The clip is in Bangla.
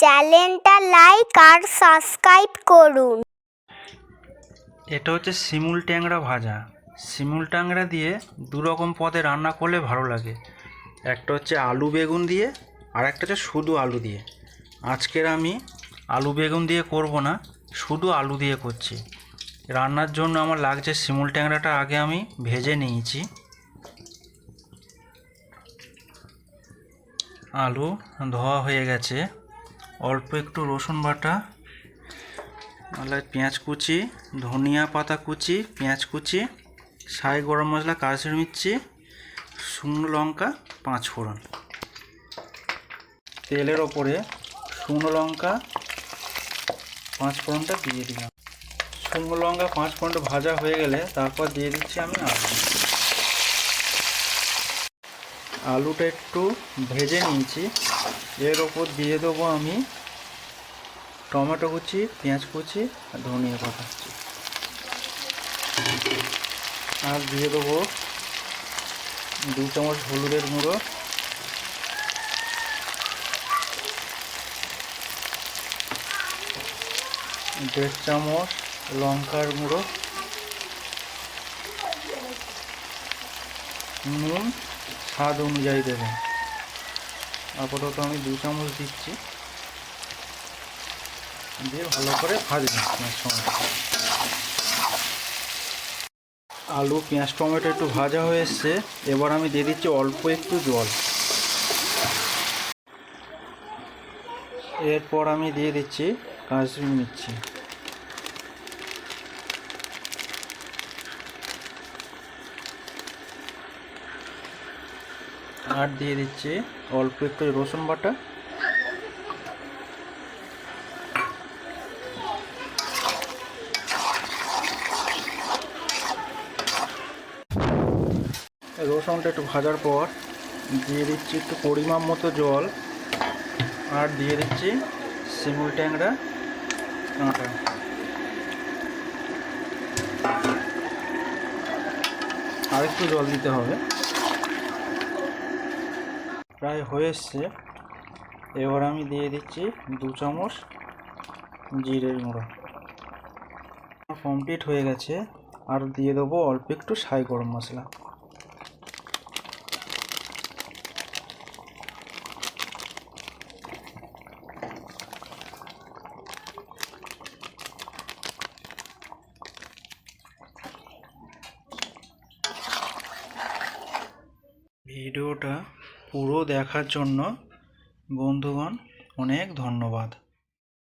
চ্যানেলটা লাইক আর সাবস্ক্রাইব করুন। এটা হচ্ছে শিমুল ট্যাংরা ভাজা। শিমুল ট্যাংরা দিয়ে দু রকম পদে রান্না করলে ভালো লাগে। একটা হচ্ছে আলু বেগুন দিয়ে, আর একটা হচ্ছে শুধু আলু দিয়ে। আজকের আমি আলু বেগুন দিয়ে করব না, শুধু আলু দিয়ে করছি। রান্নার জন্য আমার লাগছে শিমুল ট্যাংরাটা আগে আমি ভেজে নিয়েছি। আলু ধোয়া হয়ে গেছে। অল্প একটু রসুন বাটা পেঁয়াজ কুচি, ধনিয়া পাতা কুচি, পেঁয়াজ কুচি সাই গরম মশলা, কাশ্মীর মির্চি, শুকনো লঙ্কা, পাঁচ ফোড়ন। তেলের ওপরে শুকনো লঙ্কা, পাঁচ ফোড়নটা দিয়ে দিলাম। শুকনো লঙ্কা, পাঁচ ফোড়নটা ভাজা হয়ে গেলে তারপর দিয়ে দিচ্ছি আমি আলু আলুটা একটু ভেজে নিয়েছি। এর ওপর দিয়ে দেবো আমি টমেটো কুচি, পেঁয়াজ কুচি আর ধনিয়া পাতা। আর দিয়ে দেবো দু চামচ হলুদের গুঁড়ো। দেড় চামচ লঙ্কার গুঁড়ো। নুন। স্বাদ অনুযায়ী দেবেন আপাতত আমি দু চামচ দিচ্ছি। দিয়ে ভালো করে ভাজবেন টমেটো। আলু, পেঁয়াজ টমেটো একটু ভাজা হয়ে এসছে। এবার আমি দিয়ে দিচ্ছি অল্প একটু জল। এরপর আমি দিয়ে দিচ্ছি কাশ্মীর মির্চি। আর দিয়ে দিচ্ছি অল্প একটু রসুন বাটা। রসুনটা একটু ভাজার পর দিয়ে দিচ্ছি একটু পরিমাণ মতো জল। আর দিয়ে দিচ্ছি শিমুল ট্যাংরা কাঁটা। আর একটু জল দিতে হবে। প্রায় হয়ে এসছে। এবার আমি দিয়ে দিচ্ছি দু চামচ জিরের গুঁড়ো। কমপ্লিট হয়ে গেছে। আর দিয়ে দেবো অল্প একটু সাই গরম মশলা। ভিডিওটা পুরো দেখার জন্য বন্ধুগণ অনেক ধন্যবাদ।